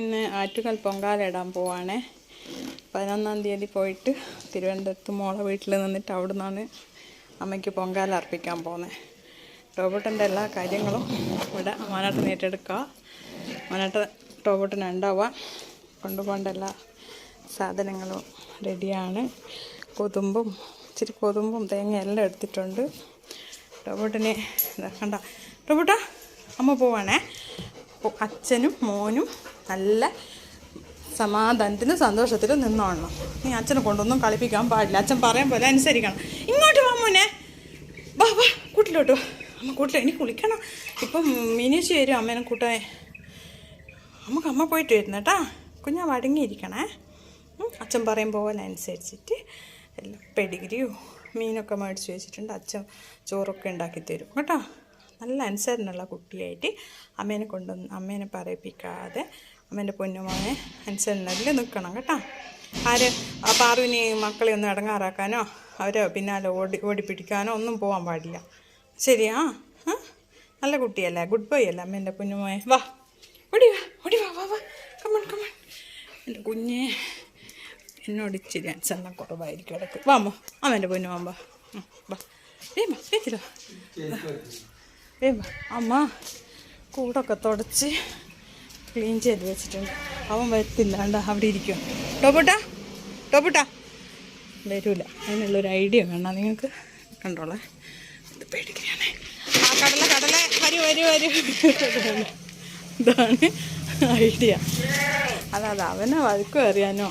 ഇന്ന് ആറ്റുകൽ പൊങ്കാല ഇടാൻ പോവാണേ. പതിനൊന്നാം തീയതി പോയിട്ട് തിരുവനന്തപുരത്ത് മോളെ വീട്ടിൽ നിന്നിട്ട് അവിടെ നിന്നാണ് അമ്മയ്ക്ക് പൊങ്കാല അർപ്പിക്കാൻ പോകുന്നത് ടോബോട്ടന്റെ എല്ലാ കാര്യങ്ങളും ഇവിടെ മോനാട്ടൻ ഏറ്റെടുക്കുക മോനാട്ട ടോബോട്ടൻ ഉണ്ടാവുക. കൊണ്ടുപോകേണ്ട എല്ലാ സാധനങ്ങളും റെഡിയാണ്. കൊതുമ്പും ഇച്ചിരി കൊതുമ്പും തേങ്ങ എല്ലാം എടുത്തിട്ടുണ്ട്. ടോബോട്ടിനെ ഇതാക്കണ്ട കണ്ട. ടോബോട്ടാ അമ്മ പോവാണേ. അച്ഛനും മോനും നല്ല സമാധാനത്തിലും സന്തോഷത്തിലും നിന്നോളണം നീ അച്ഛനെ കൊണ്ടൊന്നും കളിപ്പിക്കാൻ പാടില്ല. അച്ഛൻ പറയാൻ പോലെ അനുസരിക്കണം. ഇങ്ങോട്ട് വാ മോനെ. വാ വാ കൂട്ടിലോട്ട് വാ. അമ്മ കൂട്ടിൽ എനിക്ക് കുളിക്കണം. ഇപ്പം മിനിച്ച് വരും അമ്മേനെ കൂട്ടാൻ. നമുക്ക് അമ്മ പോയിട്ട് വരുന്നേട്ടാ കുഞ്ഞാ വടങ്ങിയിരിക്കണേ അച്ഛൻ പറയും പോലെ അനുസരിച്ചിട്ട് എല്ലാം പെഡിഗ്രിയോ മീനൊക്കെ മേടിച്ച് വെച്ചിട്ടുണ്ട്. അച്ഛൻ ചോറൊക്കെ ഉണ്ടാക്കി തരും കേട്ടോ. നല്ല അനുസരണമുള്ള കുട്ടിയായിട്ട് അമ്മേനെ കൊണ്ടൊന്ന് അമ്മേനെ പറയിപ്പിക്കാതെ അമ്മേന്റെ പൊന്നുമോനെ അനുസരണയിൽ നിൽക്കണം കേട്ടോ. ആര് ആ പാറുവിനെ മക്കളെ ഒന്നും ഇടങ്ങാറാക്കാനോ അവരെ പിന്നാലെ ഓടി ഓടിപ്പിടിക്കാനോ ഒന്നും പോകാൻ പാടില്ല. ശരിയാ നല്ല കുട്ടിയല്ലേ ഗുഡ് ബോയ് അല്ലേ അമ്മേന്റെ പൊന്നുമോയെ വാ ഓടി വാ ഓടി വാ വാ വാ. കമൺ കമൺ എന്റെ കുഞ്ഞെ എന്നോട് ഇച്ചിരി അനുസരണം കുറവായിരിക്കും ഇടയ്ക്ക്. വാമോ അമ്മേന്റെ പൊന്നുമാൻ വാ. വാ. വേമ വേച്ചില്ല വേമ അമ്മ കൂടൊക്കെ തുടച്ച് ക്ലീൻ ചെയ്ത് വെച്ചിട്ടുണ്ട്. അവൻ വരത്തില്ല കണ്ട അവിടെ ഇരിക്കും ടോപ്പുട്ടാ ടോപ്പുട്ടാ. വരൂല. അതിനുള്ളൊരു ഐഡിയ വേണം നിങ്ങൾക്ക്? കണ്ടോളെ. പേടിക്കുകയാണേ. ആ കടല കടല. വരൂ വരൂ വരൂ. ഇതാണ് ഐഡിയ. അല്ലാതെ അവനെ വഴക്കും അറിയാനോ?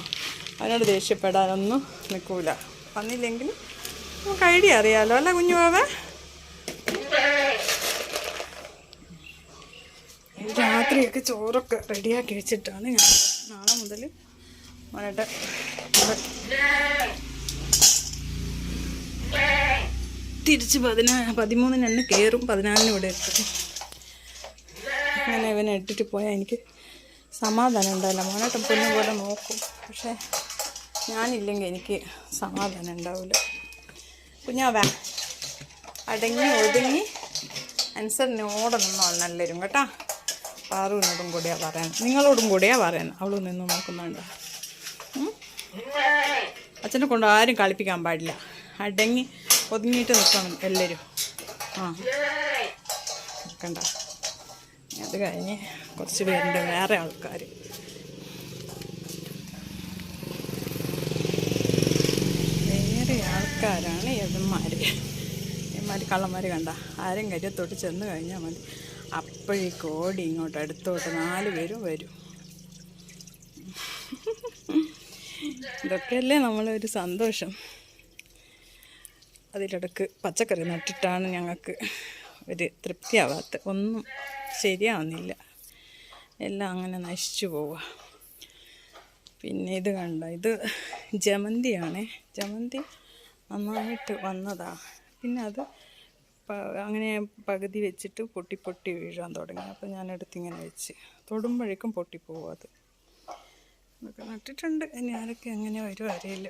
അവനോട് ദേഷ്യപ്പെടാനൊന്നും നിൽക്കൂല. വന്നില്ലെങ്കിൽ നമുക്ക് ഐഡിയ അറിയാലോ. അല്ല കുഞ്ഞു ബാബേ രാത്രിയൊക്കെ ചോറൊക്കെ റെഡിയാക്കി വെച്ചിട്ടാണ് ഞാൻ നാളെ മുതൽ മോനേട്ട തിരിച്ച് പതിനാ പതിമൂന്നിന് കയറും. പതിനാലിന് ഇവിടെ എത്തും. ഞാൻ ഇവനെ ഇട്ടിട്ട് പോയാൽ എനിക്ക് സമാധാനം ഉണ്ടാവില്ല. മോനോട്ടം പൊന്നു പോലെ നോക്കും. പക്ഷേ ഞാനില്ലെങ്കിൽ എനിക്ക് സമാധാനം ഉണ്ടാവില്ല. കുഞ്ഞാവേ അടങ്ങി ഒതുങ്ങി. അനുസരിച്ച് ഓടണം നല്ലരും കേട്ടാ? പാറുവിനോടും കൂടിയാ പറയുന്നത് നിങ്ങളോടും കൂടിയാ പറയുന്നത് അവൾ നിന്ന് നോക്കുന്നുണ്ട്? അച്ഛനെ കൊണ്ട് ആരും കളിപ്പിക്കാൻ പാടില്ല. അടങ്ങി ഒതുങ്ങിയിട്ട് നിൽക്കണം എല്ലാവരും ആ. കണ്ട? അത് കഴിഞ്ഞ് കുറച്ച് പേരുണ്ട് വേറെ ആൾക്കാർ വേറെ ആൾക്കാരാണ് യവന്മാർ യവന്മാർ കള്ളന്മാർ കണ്ട. ആരും കരുത്തോട്ട് ചെന്ന് കഴിഞ്ഞാൽ മതി. അപ്പോഴേക്ക് ഓടി ഇങ്ങോട്ട് അടുത്തോട്ട് നാല് പേരും വരും. ഇതൊക്കെയല്ലേ നമ്മളൊരു സന്തോഷം. അതിലിടക്ക് പച്ചക്കറി നട്ടിട്ടാണ് ഞങ്ങൾക്ക് ഒരു തൃപ്തിയാവാത്ത ഒന്നും ശരിയാവുന്നില്ല. എല്ലാം അങ്ങനെ നശിച്ചു പോവുക പിന്നെ ഇത് കണ്ട ഇത് ജമന്തിയാണേ. ജമന്തി നന്നായിട്ട് വന്നതാണ് പിന്നെ അത് അങ്ങനെ പകുതി വെച്ചിട്ട് പൊട്ടി പൊട്ടി വീഴാൻ തുടങ്ങി. അപ്പോൾ ഞാനെടുത്ത് ഇങ്ങനെ വെച്ച്. തൊടുമ്പോഴേക്കും പൊട്ടിപ്പോവും അത്. ഇതൊക്കെ നട്ടിട്ടുണ്ട്. ഇനി ആരൊക്കെ എങ്ങനെ വരും അറിയില്ല.